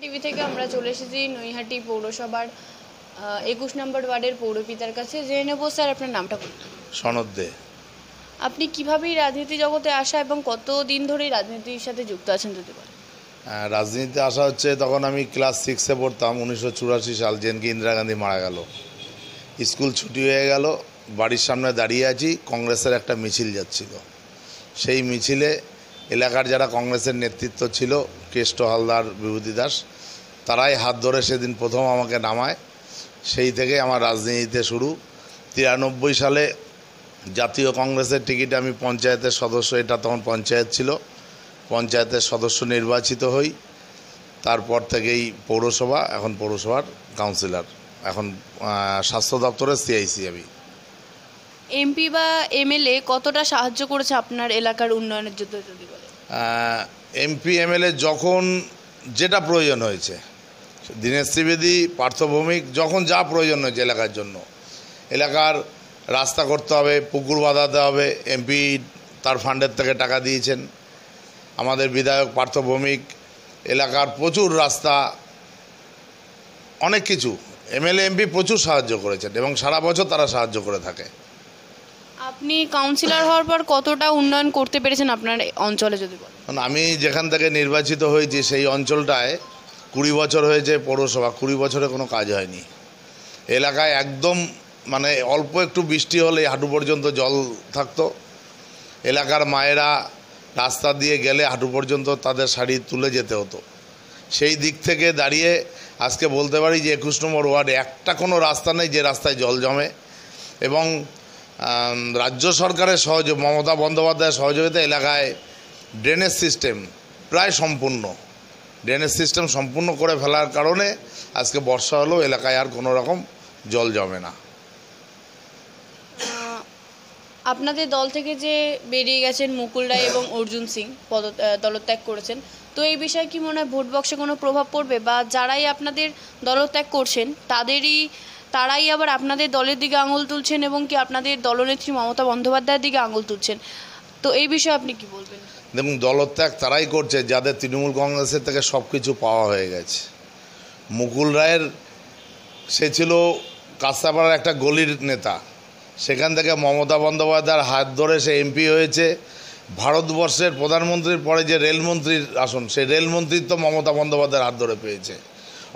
TV থেকে আমরা চলে এসেছি নৈহাটি পৌরসভার একুশ নম্বর ওয়ার্ডের পৌরপিতার কাছে। জেনে নেব স্যার আপনার নামটা বলুন। সনদ দে। আপনি কীভাবে এই রাজনীতি জগতে আসা এবং কত দিন ধরে রাজনীতির সাথে যুক্ত আছেন যদি বলেন। আহ, রাজনীতিতে আসা হচ্ছে তখন আমি ক্লাস সিক্সে পড়তাম উনিশশো চুরাশি সাল যেনকে ইন্দিরা গান্ধী মারা গেল। স্কুল ছুটি হয়ে গেল বাড়ির সামনে দাঁড়িয়ে আছি কংগ্রেসের একটা মিছিল যাচ্ছিল। সেই মিছিলে এলাকার যারা কংগ্রেসের নেতৃত্ব ছিল, কেষ্ট হালদার, বিভূতি দাস, তারাই হাত ধরে সেদিন প্রথম আমাকে নামায়। সেই থেকে আমার রাজনীতিতে শুরু। তিরানব্বই সালে জাতীয় কংগ্রেসের টিকিটে আমি পঞ্চায়েতের সদস্য, এটা তখন পঞ্চায়েত ছিল। পঞ্চায়েতের সদস্য নির্বাচিত হই। তারপর থেকেই পৌরসভা, এখন পৌরসভার কাউন্সিলর। এখন স্বাস্থ্য দপ্তরের সিআইসি আমি। এমপি বা এমএলএ কতটা সাহায্য করেছে আপনার এলাকার উন্নয়নের জন্য যদি বলেন? এমপি এমএলএ যখন যেটা প্রয়োজন হয়েছে, দীনেশ ত্রিবেদী, পার্থভৌমিক, যখন যা প্রয়োজন হয়েছে এলাকার জন্য, এলাকার রাস্তা করতে হবে, পুকুর বাঁধাতে হবে এমপি তার ফান্ডের থেকে টাকা দিয়েছেন। আমাদের বিধায়ক, পার্থভৌমিক, এলাকার প্রচুর রাস্তা, অনেক কিছু এমএলএ এমপি প্রচুর সাহায্য করেছেন এবং সারা বছর তারা সাহায্য করে থাকে। আপনি কাউন্সিলর হওয়ার পর কতটা উন্নয়ন করতে পেরেছেন আপনার অঞ্চলে যদি বলেন? আমি যেখান থেকে নির্বাচিত হয়েছি, সেই অঞ্চলটায় কুড়ি বছর হয়েছে পৌরসভা, কুড়ি বছরে কোনো কাজ হয়নি। এলাকায় একদম মানে অল্প একটু বৃষ্টি হলে হাঁটু পর্যন্ত জল থাকতো। এলাকার মায়েরা রাস্তা দিয়ে গেলে হাঁটু পর্যন্ত তাদের শাড়ি তুলে যেতে হতো। সেই দিক থেকে দাঁড়িয়ে আজকে বলতে পারি যে একুশ নম্বর ওয়ার্ডে একটা কোনো রাস্তা নেই যে রাস্তায় জল জমে এবং রাজ্য সরকারের সহযোগ মমতা বন্দ্যোপাধ্যায়ের সহযোগিতা এলাকায় ড্রেনেজ সিস্টেম প্রায় সম্পূর্ণ। ড্রেনেজ সিস্টেম সম্পূর্ণ করে ফেলার কারণে আজকে বর্ষা হলেও এলাকায় আর কোনো রকম জল জমে না। আপনাদের দল থেকে যে বেরিয়ে গেছেন মুকুল রায় এবং অর্জুন সিং, পদ দলত্যাগ করেছেন, তো এই বিষয়ে কি মনে হয় ভোট বক্সে কোনো প্রভাব পড়বে? বা যারাই আপনাদের দলত্যাগ করছেন, তাদেরই তারাই আবার আপনাদের দলের দিকে আঙুল তুলছেন এবং কি আপনাদের দলনেত্রী মমতা বন্দ্যোপাধ্যায়ের দিকে আঙুল তুলছেন। তো এই বিষয়ে আপনি কি বলবেন? এবং দলত্যাগ তারাই করছে, যাদের তৃণমূল কংগ্রেসের থেকে সব কিছু পাওয়া হয়ে গেছে। মুকুল রায়ের, সে ছিল কাস্তাপাড়ার একটা গলির নেতা। সেখান থেকে মমতা বন্দ্যোপাধ্যায়ের হাত ধরে সে এমপি হয়েছে। ভারতবর্ষের প্রধানমন্ত্রীর পরে যে রেলমন্ত্রীর আসন, সেই রেলমন্ত্রীর তো মমতা বন্দ্যোপাধ্যায়ের হাত ধরে পেয়েছে।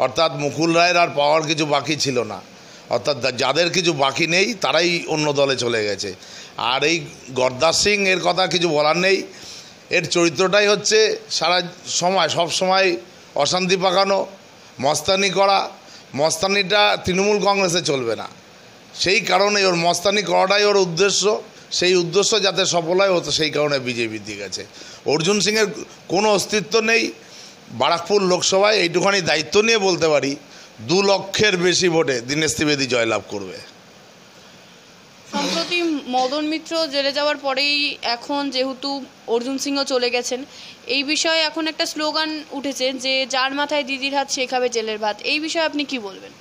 অর্থাৎ মুকুল রায়ের আর পাওয়ার কিছু বাকি ছিল না। অর্থাৎ যাদের কিছু বাকি নেই, তারাই অন্য দলে চলে গেছে। আর এই গর্দাস সিং এর কথা কিছু বলার নেই। এর চরিত্রটাই হচ্ছে সারা সময়, সব সময় অশান্তি পাকানো, মস্তানি করা। মস্তানিটা তৃণমূল কংগ্রেসে চলবে না। সেই কারণে ওর মস্তানি করাটাই ওর উদ্দেশ্য। সেই উদ্দেশ্য যাতে সফল হয়, ও তো সেই কারণে বিজেপির দিকে আছে অর্জুন সিংয়ের কোনো অস্তিত্ব নেই। বারাকপুর লোকসভায় এইটুখানি দায়িত্ব নিয়ে বলতে পারি। দু লক্ষের বেশি ভোটে দীনেশ ত্রিবেদী জয়লাভ করবে। সম্প্রতি মদন মিত্র জেলে যাওয়ার পরেই এখন যেহেতু অর্জুন সিংও চলে গেছেন এই বিষয়ে এখন একটা স্লোগান উঠেছে যে যার মাথায় দিদির হাত শেখাবে জেলের ভাত। এই বিষয়ে আপনি কি বলবেন?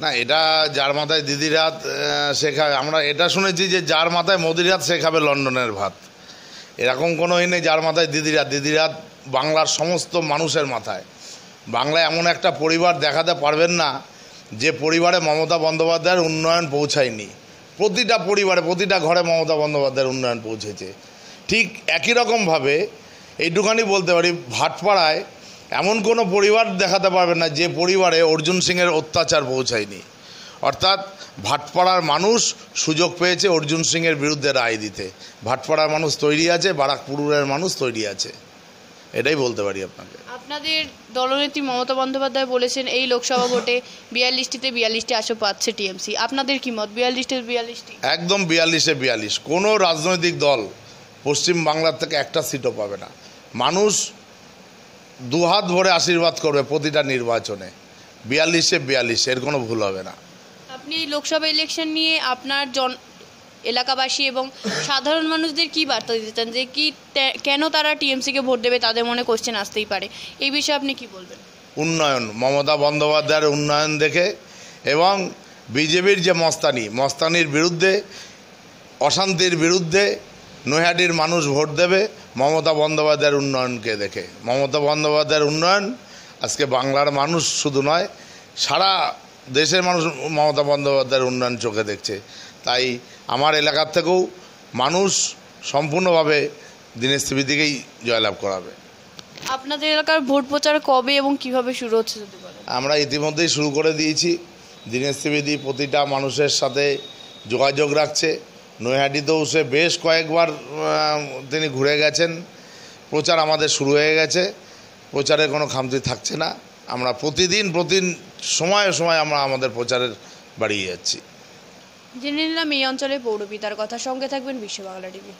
না এটা যার মাথায় দিদির হাত আহ, শেখাবে আমরা এটা শুনেছি যে যার মাথায় মোদির হাত শেখাবে লন্ডনের ভাত। এরকম কোনো ই নেই যার মাথায় দিদির হাত দিদির হাত বাংলার সমস্ত মানুষের মাথায়। বাংলায় এমন একটা পরিবার দেখাতে পারবেন না, যে পরিবারে মমতা বন্দ্যোপাধ্যায়ের উন্নয়ন পৌঁছায়নি। প্রতিটা পরিবারে, প্রতিটা ঘরে মমতা বন্দ্যোপাধ্যায়ের উন্নয়ন পৌঁছেছে। ঠিক একই রকমভাবে এইটুখানি বলতে পারি, ভাটপাড়ায় এমন কোনো পরিবার দেখাতে পারবেন না, যে পরিবারে অর্জুন সিংয়ের অত্যাচার পৌঁছায়নি। অর্থাৎ ভাটপাড়ার মানুষ সুযোগ পেয়েছে অর্জুন সিংয়ের বিরুদ্ধে রায় দিতে। ভাটপাড়ার মানুষ তৈরি আছে, বারাকপুরের মানুষ তৈরি আছে। এটাই বলতে পারি আপনাকে। আপনাদের দলনেত্রী মমতা বন্দ্যোপাধ্যায় বলেছেন এই লোকসভা ভোটে বিয়াল্লিশটিতে বিয়াল্লিশটি আসন পাচ্ছে টিএমসি। আপনাদের কি মত? বিয়াল্লিশটি বিয়াল্লিশটি? একদম বিয়াল্লিশে বিয়াল্লিশ। কোনো রাজনৈতিক দল পশ্চিম বাংলার থেকে একটা সিটও পাবে না। মানুষ দুহাত ভরে আশীর্বাদ করবে প্রতিটা নির্বাচনে। বিয়াল্লিশে বিয়াল্লিশ এর কোনো ভুল হবে না। আপনি লোকসভা ইলেকশন নিয়ে আপনার জন এলাকাবাসী এবং সাধারণ মানুষদের কি বার্তা দিতে চান? যে কি কেন তারা টিএমসিকে ভোট দেবে তাদের মনে কোশ্চেন আসতেই পারে। এই বিষয়ে আপনি কি বলবেন? উন্নয়ন, মমতা বন্দ্যোপাধ্যায়ের উন্নয়ন দেখে এবং বিজেপির যে মস্তানি, মস্তানির বিরুদ্ধে, অশান্তির বিরুদ্ধে নৈহাটির মানুষ ভোট দেবে মমতা বন্দ্যোপাধ্যায়ের উন্নয়নকে দেখে। মমতা বন্দ্যোপাধ্যায়ের উন্নয়ন আজকে বাংলার মানুষ শুধু নয়, সারা দেশের মানুষ মমতা বন্দ্যোপাধ্যায়ের উন্নয়ন চোখে দেখছে। তাই আমার এলাকার থেকেও মানুষ সম্পূর্ণভাবে দীনেশ ত্রিবেদীকেই জয়লাভ করাবে। আপনাদের এলাকার ভোট প্রচার কবে এবং কীভাবে শুরু হচ্ছে যদি বলেন? আমরা ইতিমধ্যেই শুরু করে দিয়েছি। দীনেশ ত্রিবেদী প্রতিটা মানুষের সাথে যোগাযোগ রাখছে। নৈহাটিতেও সে বেশ কয়েকবার তিনি ঘুরে গেছেন। প্রচার আমাদের শুরু হয়ে গেছে। প্রচারে কোনো খামতি থাকছে না। আমরা প্রতিদিন প্রতিদিন সময়ে সময় আমরা আমাদের প্রচারের বাড়িয়ে যাচ্ছি। জেনে নিলাম এই অঞ্চলের পৌরপিতার কথা। সঙ্গে থাকবেন বিশ্ব বাংলা টিভি।